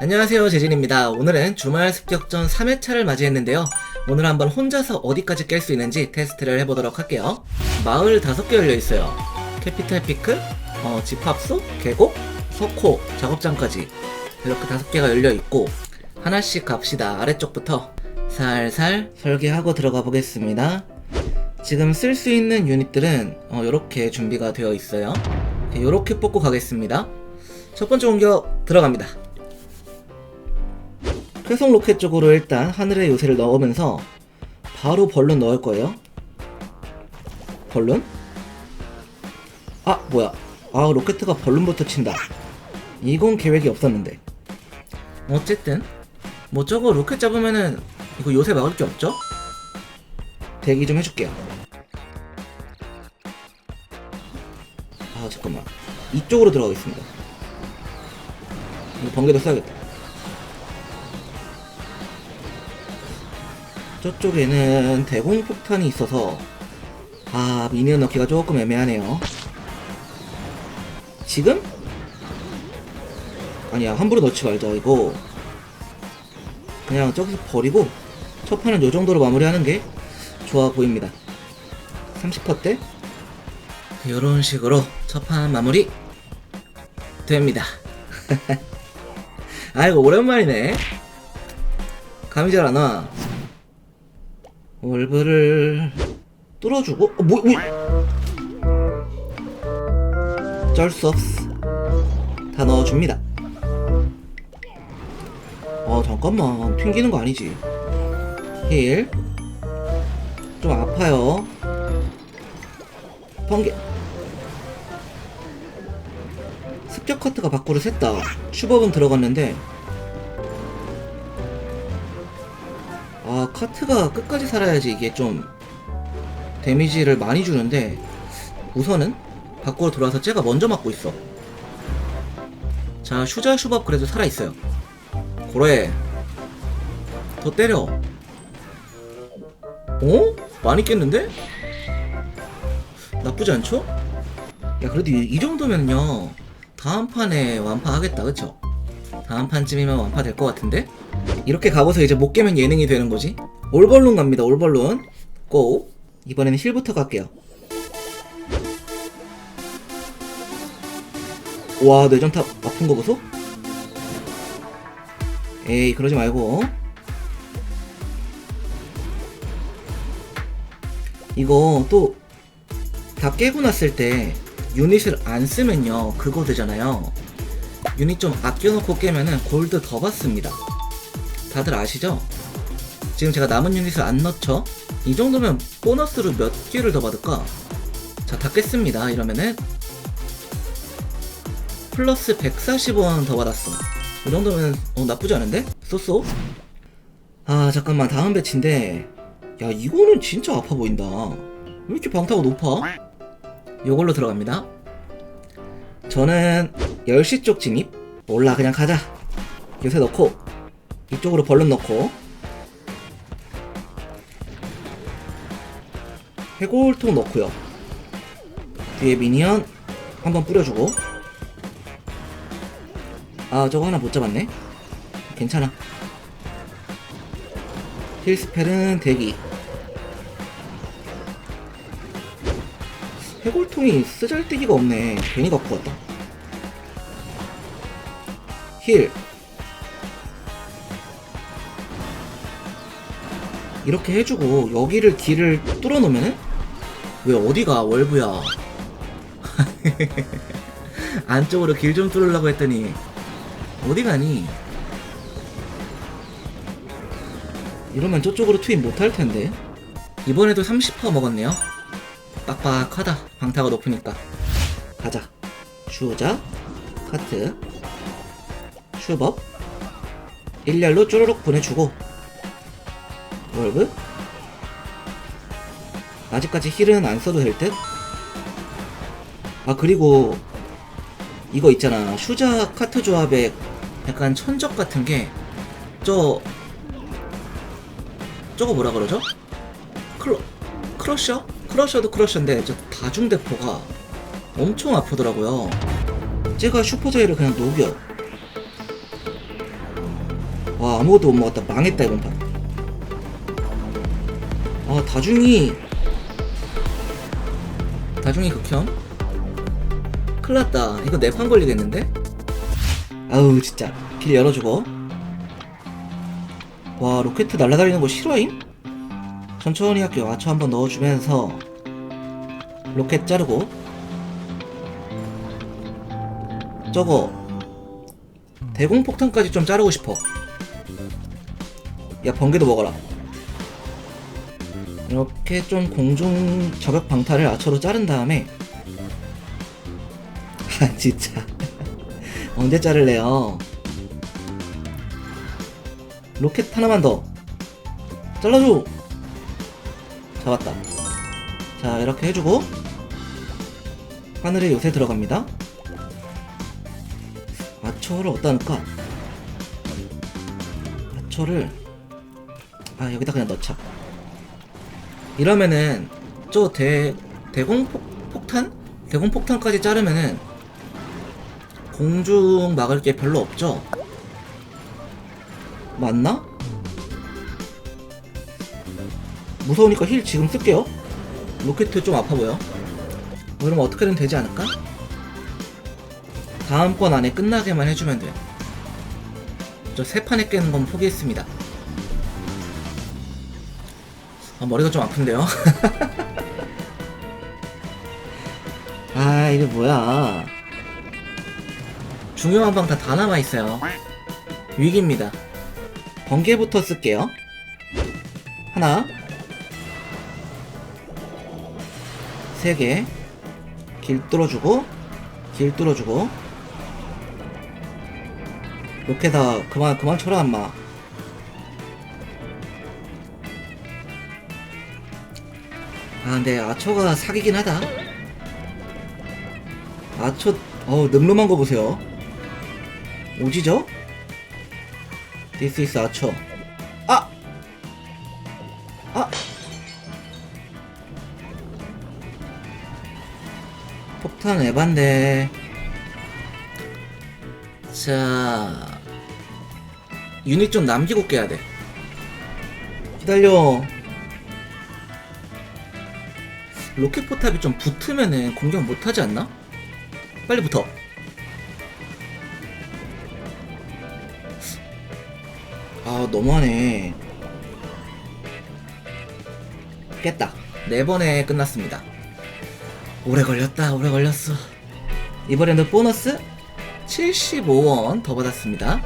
안녕하세요 재진입니다. 오늘은 주말 습격전 3회차를 맞이했는데요. 오늘 한번 혼자서 어디까지 깰 수 있는지 테스트를 해보도록 할게요. 마을 5개 열려있어요. 캐피탈 피크, 어, 집합소, 계곡, 석호, 작업장까지 이렇게 5개가 열려있고 하나씩 갑시다. 아래쪽부터 살살 설계하고 들어가 보겠습니다. 지금 쓸 수 있는 유닛들은 어, 이렇게 준비가 되어 있어요. 이렇게 뽑고 가겠습니다. 첫 번째 공격 들어갑니다 회성 로켓 쪽으로 일단 하늘의 요새를 넣으면서 바로 벌룬 넣을 거예요. 벌룬? 아 뭐야? 아 로켓가 벌룬부터 친다. 이건 계획이 없었는데. 어쨌든 뭐 저거 로켓 잡으면은 이거 요새 막을 게 없죠? 대기 좀 해줄게요. 아 잠깐만 이쪽으로 들어가겠습니다. 이거 번개도 써야겠다. 저쪽에는 대공 폭탄이 있어서 아 미니언 넣기가 조금 애매하네요. 지금? 아니야 함부로 넣지 말자 이거. 그냥 저기서 버리고 첫 판은 요 정도로 마무리하는 게 좋아 보입니다. 30%대? 이런 식으로 첫 판 마무리 됩니다. 아이고 오랜만이네. 감이 잘 안와 월브를 뚫어주고? 어, 뭐, 뭐. 어쩔 수 없어 다 넣어줍니다. 어 잠깐만. 튕기는 거 아니지? 힐. 좀 아파요. 번개. 습격 카트가 밖으로 샜다. 슈법은 들어갔는데 아 카트가 끝까지 살아야지 이게 좀 데미지를 많이 주는데 우선은 밖으로 돌아와서 쟤가 먼저 맞고 있어 자 슈자 슈밥 그래도 살아있어요 고래 더 때려 어? 많이 깼는데? 나쁘지 않죠? 야 그래도 이, 이 정도면요 다음 판에 완파하겠다 그쵸? 다음 판쯤이면 완파 될 것 같은데? 이렇게 가고서 이제 못 깨면 예능이 되는 거지. 올벌룬 갑니다. 올벌룬. 고. 이번에는 힐부터 갈게요. 와 뇌전탑 아픈 거 보소? 에이 그러지 말고 이거 또 다 깨고 났을 때 유닛을 안 쓰면요 그거 되잖아요 유닛 좀 아껴놓고 깨면은 골드 더 받습니다 다들 아시죠? 지금 제가 남은 유닛을 안 넣죠? 이 정도면 보너스로 몇 개를 더 받을까? 자, 다 깼습니다. 이러면은 플러스 140원 더 받았어. 이 정도면 어, 나쁘지 않은데? 쏘쏘? 아, 잠깐만. 다음 배치인데 야, 이거는 진짜 아파 보인다. 왜 이렇게 방타가 높아? 요걸로 들어갑니다. 저는 10시 쪽 진입? 몰라, 그냥 가자. 요새 넣고 이쪽으로 벌룬 넣고. 해골통 넣고요. 뒤에 미니언 한번 뿌려주고. 아 저거 하나 못 잡았네. 괜찮아. 힐스펠은 대기. 해골통이 쓰잘데기가 없네. 괜히 갖고 왔다 힐. 이렇게 해주고 여기를 길을 뚫어 놓으면은 왜 어디가 월브야? 안쪽으로 길 좀 뚫으려고 했더니 어디 가니? 이러면 저쪽으로 투입 못할 텐데. 이번에도 30% 먹었네요. 빡빡하다. 방타가 높으니까. 가자. 슈자. 카트 슈법 일렬로 쪼르륵 보내주고 월급? 아직까지 힐은 안 써도 될 듯? 아 그리고 이거 있잖아 슈자 카트 조합에 약간 천적 같은 게 저 저거 뭐라 그러죠? 클러 크러셔? 크러셔도 크러셔인데 저 다중대포가 엄청 아프더라고요. 제가 슈퍼자이를 그냥 녹여. 와 아무것도 못 먹었다 망했다 이번 판. 아 다중이 다중이 극혐. 큰일났다. 이거 내 판 걸리겠는데? 아우 진짜 길 열어주고. 와 로켓 날아다니는 거 싫어임? 천천히 할게요. 아처 한번 넣어주면서 로켓 자르고 저거 대공폭탄까지 좀 자르고 싶어. 야 번개도 먹어라. 이렇게 좀 공중 저격 방탄을 아처로 자른 다음에 아 진짜 언제 자를래요? 로켓 하나만 더 잘라줘. 잡았다. 자 이렇게 해주고 하늘에 요새 들어갑니다. 아처를 어디다 넣을까? 아처를 아 여기다 그냥 넣자. 이러면은 저 대 대공 폭, 폭탄 대공 폭탄까지 자르면은 공중 막을 게 별로 없죠. 맞나? 무서우니까 힐 지금 쓸게요. 로켓 좀 아파 보여. 뭐 이러면 어떻게든 되지 않을까? 다음 건 안에 끝나게만 해주면 돼. 저세 판에 깨는 건 포기했습니다. 아, 머리가 좀 아픈데요? 아, 이게 뭐야. 중요한 방 다 다 남아있어요. 위기입니다. 번개부터 쓸게요. 하나. 세 개. 길 뚫어주고, 길 뚫어주고. 로켓아, 그만, 그만 쳐라, 엄마. 아, 근데 아초가 사기긴 하다. 아초, 어우, 늠름한 거 보세요. 오지죠? This is 아초. 아! 아! 폭탄 에반데. 자. 유닛 좀 남기고 깨야 돼. 기다려. 로켓 포탑이 좀 붙으면은 공격 못하지 않나? 빨리 붙어. 아, 너무하네. 깼다. 네 번에 끝났습니다. 오래 걸렸다, 오래 걸렸어. 이번에는 보너스 75원 더 받았습니다.